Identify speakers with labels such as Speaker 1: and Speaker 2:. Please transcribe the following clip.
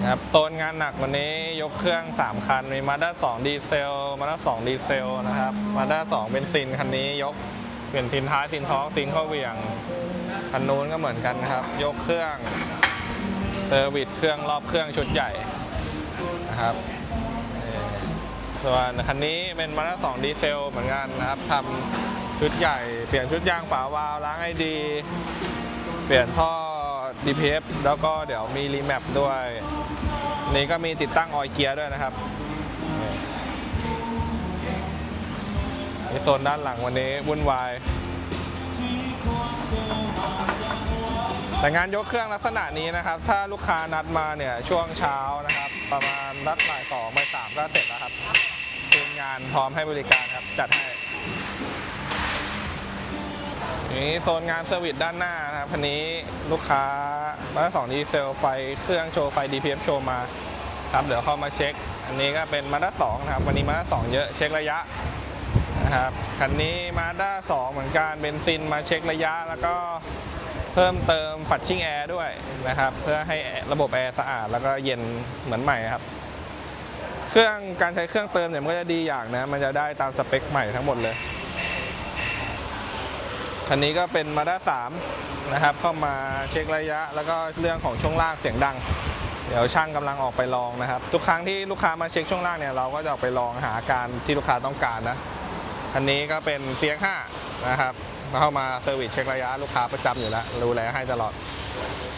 Speaker 1: นะครับโซนงานหนักวันนี้ยกเครื่อง 3 คัน มีมาด้า2ดีเซลมาด้า2ดีเซลนะครับมาด้า2เบนซินคันนี้ยกเปลี่ยนทินท้ายทินท้องซิงเข้าเวียงคันนู้นก็เหมือนกันนะครับ ยกเครื่องเซอร์วิสเครื่องรอบเครื่องชุดใหญ่นะครับส่วนคันนี้เป็นมาด้า2ดีเซลเหมือนกันนะครับทำชุดใหญ่ เปลี่ยนชุดยางฝาวาล์วล้างไอดี เปลี่ยนท่อ DPF แล้วก็เดี๋ยวมีรีแมปด้วย นี้ก็มีติดตั้งออยเกียร์ด้วยนะครับนี่โซนด้านหลังวันนี้วุ่นวาย แต่งานยกเครื่องลักษณะนี้นะครับ ถ้าลูกค้านัดมาเนี่ยช่วงเช้านะครับ ประมาณรักบ่ายสองบ่ายสามก็เสร็จแล้วครับทีมงานพร้อมให้บริการครับ จัดให้ นี่โซนงานเซอร์วิสด้านหน้านะครับคันนี้ลูกค้ามาด้าสองดีเซลไฟเครื่องโชว์ไฟ DPF โชว์มาครับเดี๋ยวเข้ามาเช็ค อันนี้ก็เป็นมาด้าสองนะครับวันนี้มาด้าสองเยอะเช็คระยะนะครับคันนี้มาด้าสองเหมือนกันเบนซินมาเช็คระยะ แล้วก็เพิ่มเติมฝัดชิ่งแอร์ด้วยนะครับเพื่อให้ระบบแอร์สะอาดแล้วก็เย็นเหมือนใหม่ครับเครื่องการใช้เครื่องเติมเนี่ยมันก็จะดีอย่างนะมันจะได้ตามสเปคใหม่ทั้งหมดเลย คันนี้ก็เป็นมาด้าสามนะครับเข้ามาเช็คระยะ แล้วก็เรื่องของช่วงล่างเสียงดัง เดี๋ยวช่างกำลังออกไปลองนะครับ ทุกครั้งที่ลูกค้ามาเช็คช่วงล่างเนี่ยเราก็จะออกไปลองหาการที่ลูกค้าต้องการนะคันนี้ก็เป็นเฟียห้านะครับเข้ามาเซอร์วิสเช็คระยะลูกค้าประจำอยู่แล้วดูแลให้ตลอด